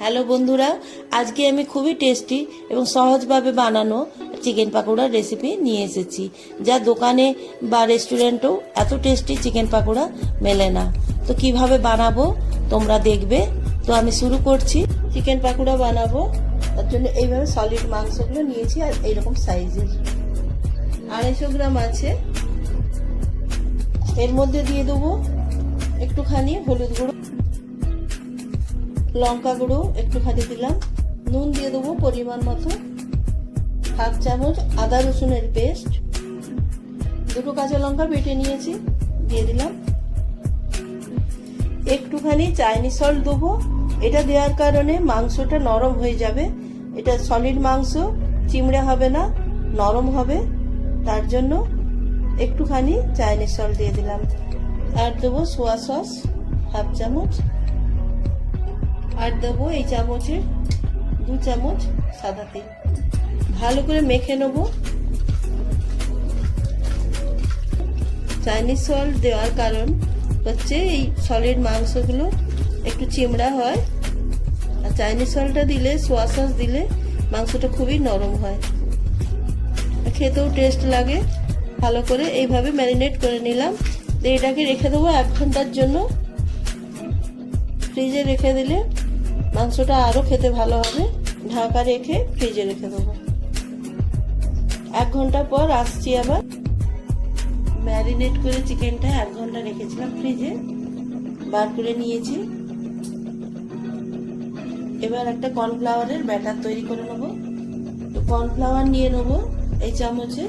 Hello বন্ধুরা, আজকে আমি খুবই টেস্টি এবং সহজভাবে বানানো চিকেন পাকোড়ার রেসিপি নিয়ে এসেছি, যা দোকানে বা রেস্টুরেন্টেও এত টেস্টি চিকেন পাকোড়া মেলে না। তো কীভাবে বানাবো তোমরা দেখবে। তো আমি শুরু করছি। চিকেন পাকোড়া বানাবো, তার জন্য এইভাবে সলিড মাংসগুলো নিয়েছি আর এইরকম সাইজের। আড়াইশো গ্রাম আছে। এর মধ্যে দিয়ে দেবো একটুখানি হলুদ গুঁড়ো। লঙ্কা গুঁড়ো একটুখানি দিলাম। নুন দিয়ে দেবো পরিমাণ মতো। হাফ চামচ আদা রসুনের পেস্ট। দুটো কাঁচা লঙ্কা বেটে নিয়েছি, দিয়ে দিলাম। একটুখানি চাইনিজ সল্ট দেবো। এটা দেওয়ার কারণে মাংসটা নরম হয়ে যাবে। এটা সলিড মাংস, চিমড়ে হবে না, নরম হবে। তার জন্য একটুখানি চাইনিজ সল্ট দিয়ে দিলাম। আর দেবো সোয়া সস, হাফ চামচ আর দেবো এই চামচের দু চামচ সাদা তেল। ভালো করে মেখে নেব। চাইনিজ সল্ট দেওয়ার কারণ হচ্ছে এই সলিড মাংসগুলো একটু চিমড়া হয়। আর চাইনিজ সল্টটা দিলে সোয়া সস দিলে মাংসটা খুবই নরম হয়। খেতেও টেস্ট লাগে। ভালো করে এইভাবে ম্যারিনেট করে নিলাম। এটাকে রেখে দেবো এক ঘণ্টার জন্য। ফ্রিজে রেখে দিলে মাংসটা আরও খেতে ভালো হবে। ঢাকা রেখে ফ্রিজে রেখে দেবো। এক ঘণ্টা পর আসছি আবার। ম্যারিনেট করে চিকেনটা এক ঘণ্টা রেখেছিলাম ফ্রিজে। বার করে নিয়েছি। এবার একটা কর্নফ্লাওয়ারের ব্যাটার তৈরি করে নেব। কর্নফ্লাওয়ার নিয়ে নেব এই চামচে।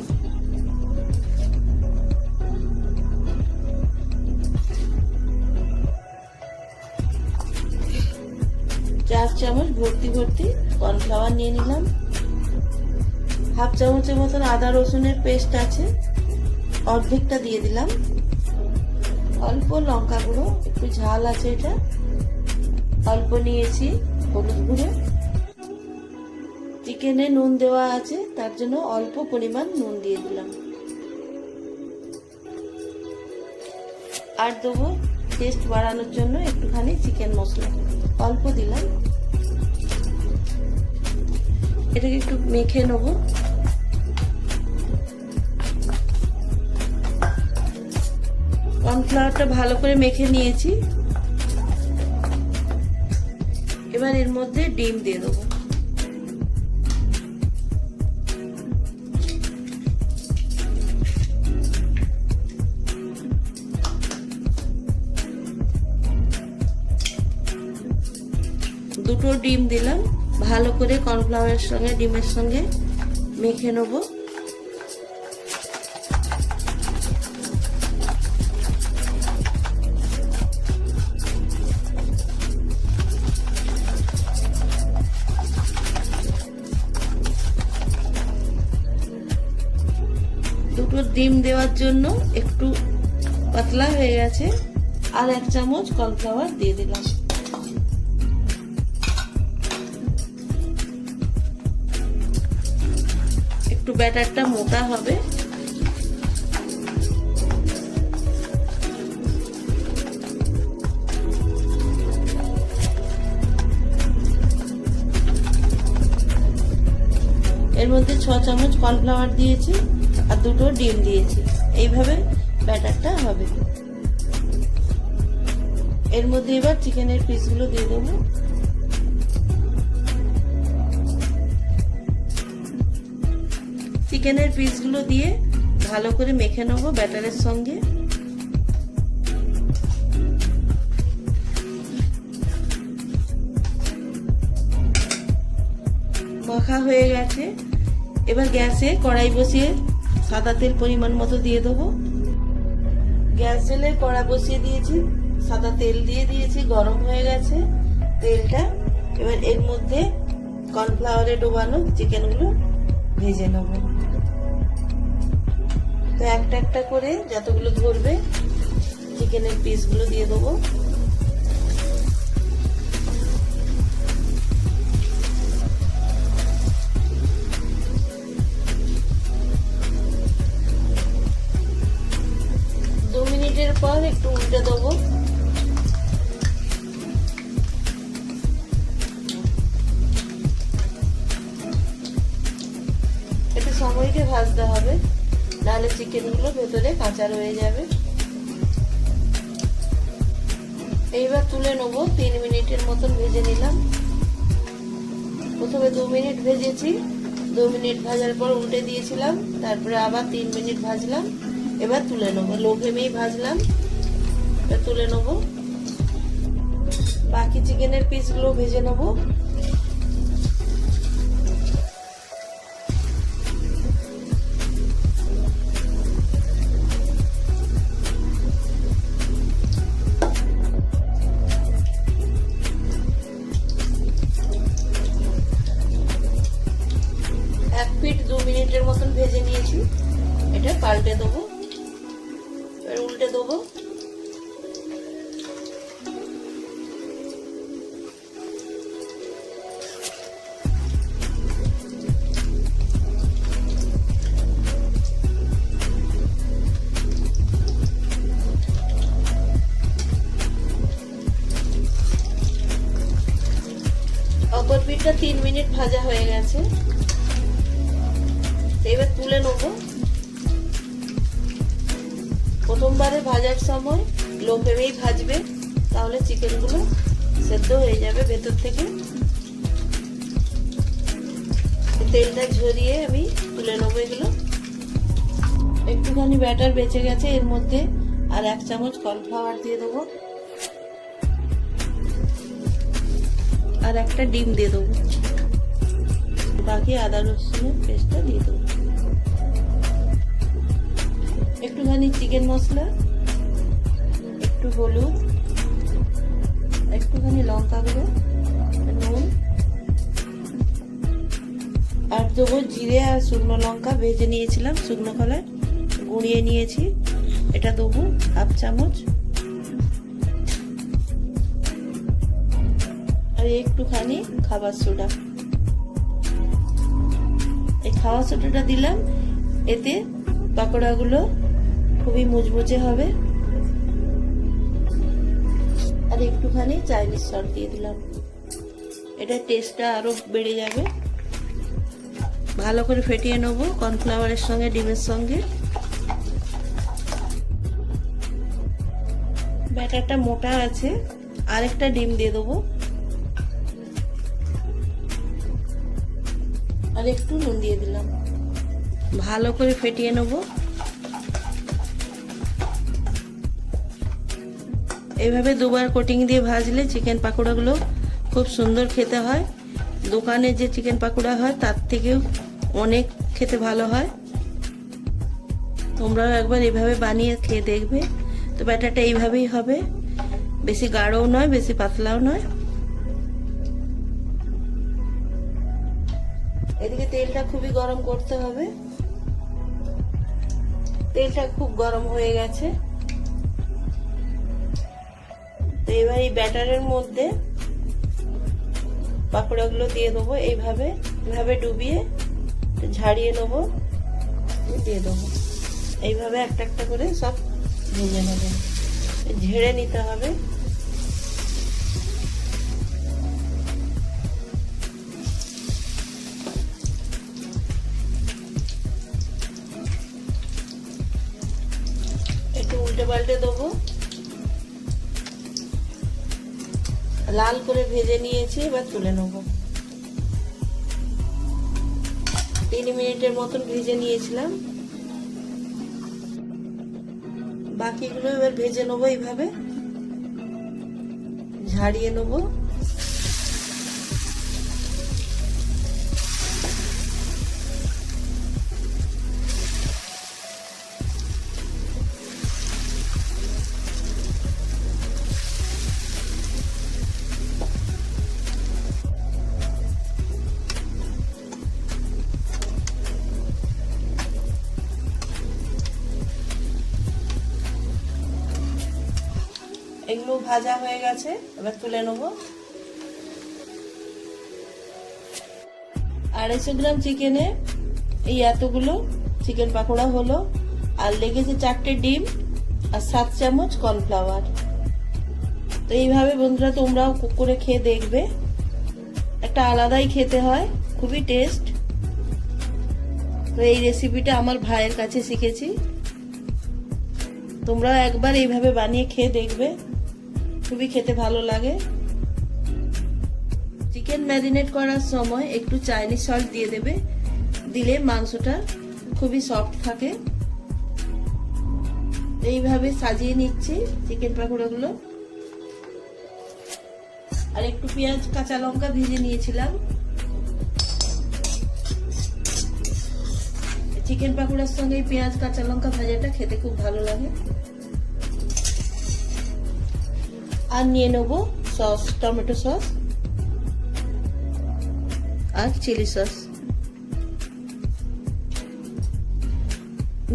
চামচ ভর্তি ভর্তি কর্নফ্লাওয়ার নিয়ে নিলাম। হাফ চামচের মতন আদা রসুনের পেস্ট আছে, অর্ধেকটা দিয়ে দিলাম। অল্প লঙ্কা গুঁড়ো, একটু ঝাল আছে এটা। অল্প নিয়েছি হলুদ গুঁড়ো। চিকেনে নুন দেওয়া আছে, তার জন্য অল্প পরিমাণ নুন দিয়ে দিলাম। আর দেবো টেস্ট বাড়ানোর জন্য একটুখানি চিকেন মশলা। অল্প দিলাম। এটাকে একটু মেখে নেব। কর্নফ্লাওয়ারটা ভালো করে মেখে নিয়েছি। এবার এর মধ্যে ডিম দিয়ে দেবো। দুটো ডিম দিলাম। ভালো করে কর্নফ্লাওয়ারের সঙ্গে, ডিমের সঙ্গে মেখে নেব। দুটো ডিম দেওয়ার জন্য একটু পাতলা হয়ে গেছে। আর এক চামচ কর্নফ্লাওয়ার দিয়ে দিলাম। ব্যাটারটা মোটা হবে। এর মধ্যে ছ চামচ কর্নফ্লাওয়ার দিয়েছি আর দুটো ডিম দিয়েছি। এইভাবে ব্যাটারটা হবে। এর মধ্যে এবার চিকেনের পিসগুলো দিয়ে দেবো। চিকেনের পিসগুলো দিয়ে ভালো করে মেখে নেব ব্যাটারের সঙ্গে। মাখা হয়ে গেছে। এবার গ্যাসে কড়াই বসিয়ে সাদা তেল পরিমাণ মতো দিয়ে দেবো। গ্যাস জেলে কড়া বসিয়ে দিয়েছি, সাদা তেল দিয়ে দিয়েছি, গরম হয়ে গেছে তেলটা। এবার এর মধ্যে কর্নফ্লাওয়ারে ডোবানো চিকেনগুলো ভেজে নেব। তো একটা একটা করে যতগুলো ধরবে চিকেনের পিসগুলো দিয়ে দেবো। দু মিনিটের পর একটু উল্টে দেবো। চিকেনগুলো ভেতরে কাঁচা রয়ে যাবে। এইবার তুলে নেব, তিন মিনিটের মতন ভেজে নিলাম। প্রথমে দু মিনিট ভেজেছি। দু মিনিট ভাজার পর উল্টে দিয়েছিলাম, তারপরে আবার তিন মিনিট ভাজলাম। এবার তুলে নেব, লো ফ্লেমেই ভাজলাম। তুলে নেব। বাকি চিকেনের পিসগুলো ভেজে নেব। ভাজা হয়ে গেছে। এবার তুলে নেব। প্রথমবারে ভাজার সময় লো ফ্লেমেই ভাজবে, তাহলে চিকেনগুলো সেদ্ধ হয়ে যাবে ভেতর থেকে। তেলটা ঝরিয়ে আমি তুলে নেব এগুলো। একটুখানি ব্যাটার বেঁচে গেছে, এর মধ্যে আর এক চামচ কর্নফ্লাওয়ার দিয়ে দেবো। আর একটা ডিম দিয়ে দেবো। বাকি আদা রসুনের পেস্টটা দিয়ে দেবো। একটুখানি চিকেন মশলা, একটু হলুদ, একটুখানি লঙ্কা গুঁড়ো, নুন, আর দেবো জিরে আর শুকনো লঙ্কা ভেজে নিয়েছিলাম, শুকনো কলায় গুঁড়িয়ে নিয়েছি। এটা দেবো হাফ চামচ। আর একটুখানি খাবার সোডা। এই খাবার সোডাটা দিলাম, এতে পাকোড়াগুলো খুবই মুচমুচে হবে। আর একটুখানি চাইনিজ সস দিয়ে দিলাম। এটা টেস্টটা আরও বেড়ে যাবে। ভালো করে ফেটিয়ে নেব কর্নফ্লাওয়ারের সঙ্গে, ডিমের সঙ্গে। ব্যাটারটা মোটা আছে, আরেকটা ডিম দিয়ে দেবো। আর একটু নুন দিয়ে দিলাম। ভালো করে ফেটিয়ে নেব। এইভাবে দুবার কোটিং দিয়ে ভাজলে চিকেন পাকোড়াগুলো খুব সুন্দর খেতে হয়। দোকানে যে চিকেন পাকোড়া হয়, তার থেকেও অনেক খেতে ভালো হয়। তোমরাও একবার এভাবে বানিয়ে খেয়ে দেখবে। তো ব্যাটারটা এইভাবেই হবে। বেশি গাঢ়ও নয়, বেশি পাতলাও নয়। তেলটা খুবই গরম করতে হবে। তেলটা খুব গরম হয়ে গেছে। তো এবার এই ব্যাটারের মধ্যে পাকোড়াগুলো দিয়ে দেবো। এইভাবে এইভাবে ডুবিয়ে ঝাড়িয়ে নেব। দিয়ে দেবো। এইভাবে একটা একটা করে সব ভেজে নেব। ঝেড়ে নিতে হবে। পাল্টে দেবো। লাল করে ভেজে নিয়েছি, এবার তুলে নেব। তিন মিনিটের মতন ভেজে নিয়েছিলাম। বাকিগুলো এবার ভেজে নেব এইভাবে। ঝাড়িয়ে নেব। এগুলো ভাজা হয়ে গেছে, এবার তুলে নেব। আড়াইশো গ্রাম চিকেনে এই এতগুলো চিকেন পাকোড়া হলো, আর লেগেছে চারটে ডিম আর সাত চামচ কর্নফ্লাওয়ার। তো এইভাবে বন্ধুরা তোমরাও করে খেয়ে দেখবে। একটা আলাদাই খেতে হয়, খুবই টেস্ট তো এই রেসিপিটা আমার ভাইয়ের কাছে শিখেছি। তোমরাও একবার এইভাবে বানিয়ে খেয়ে দেখবে। খুবই খেতে ভালো লাগে। চিকেন ম্যারিনেট করার সময় একটু চাইনিজ সল্ট দিয়ে দেবে। দিলে মাংসটা খুবই সফট থাকে। এইভাবে সাজিয়ে নিচ্ছি চিকেন পাকোড়াগুলো। আর একটু পেঁয়াজ, কাঁচা লঙ্কা ভেজে নিয়েছিলাম। চিকেন পাকোড়ার সঙ্গে পেঁয়াজ, কাঁচা লঙ্কা ভাজাটা খেতে খুব ভালো লাগে। আর নিয়ে নেব সস টমেটো সস আর চিলি সস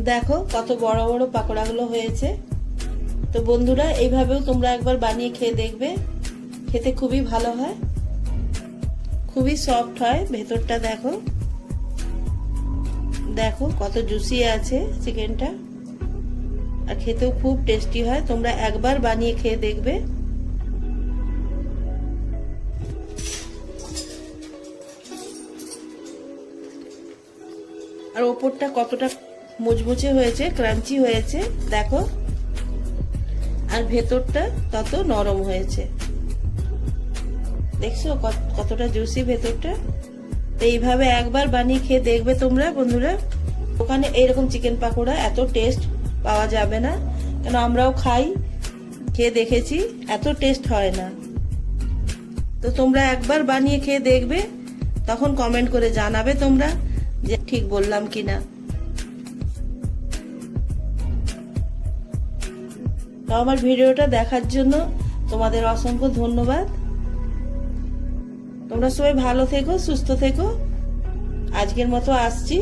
দেখো কত বড় বড় পাকোড়াগুলো হয়েছে। তো বন্ধুরা, এইভাবেও তোমরা একবার বানিয়ে খেয়ে দেখবে। খেতে খুবই ভালো হয়। খুবই সফট হয়, ভেতরটা দেখো। দেখো কত জুসি আছে চিকেনটা আর খেতেও খুব টেস্টি হয়, তোমরা একবার বানিয়ে খেয়ে দেখবে। আর ওপরটা কতটা মুচমুচে হয়েছে, ক্রাঞ্চি হয়েছে, দেখো। আর ভেতরটা তত নরম হয়েছে। দেখছ কতটা জুসি ভেতরটা? তো এইভাবে একবার বানিয়ে খেয়ে দেখবে তোমরা, বন্ধুরা। ওখানে এইরকম চিকেন পাকোড়া এত টেস্ট পাওয়া যাবে না। কেন আমরাও খাই, খেয়ে দেখেছি, এত টেস্ট হয় না। তো তোমরা একবার বানিয়ে খেয়ে দেখবে, তখন কমেন্ট করে জানাবে তোমরা। যে ঠিক বললাম কি না তো আমার ভিডিওটা দেখার জন্য তোমাদের অসংখ্য ধন্যবাদ। তোমরা সবাই ভালো থেকো, সুস্থ থেকো। আজকের মতো আসছি।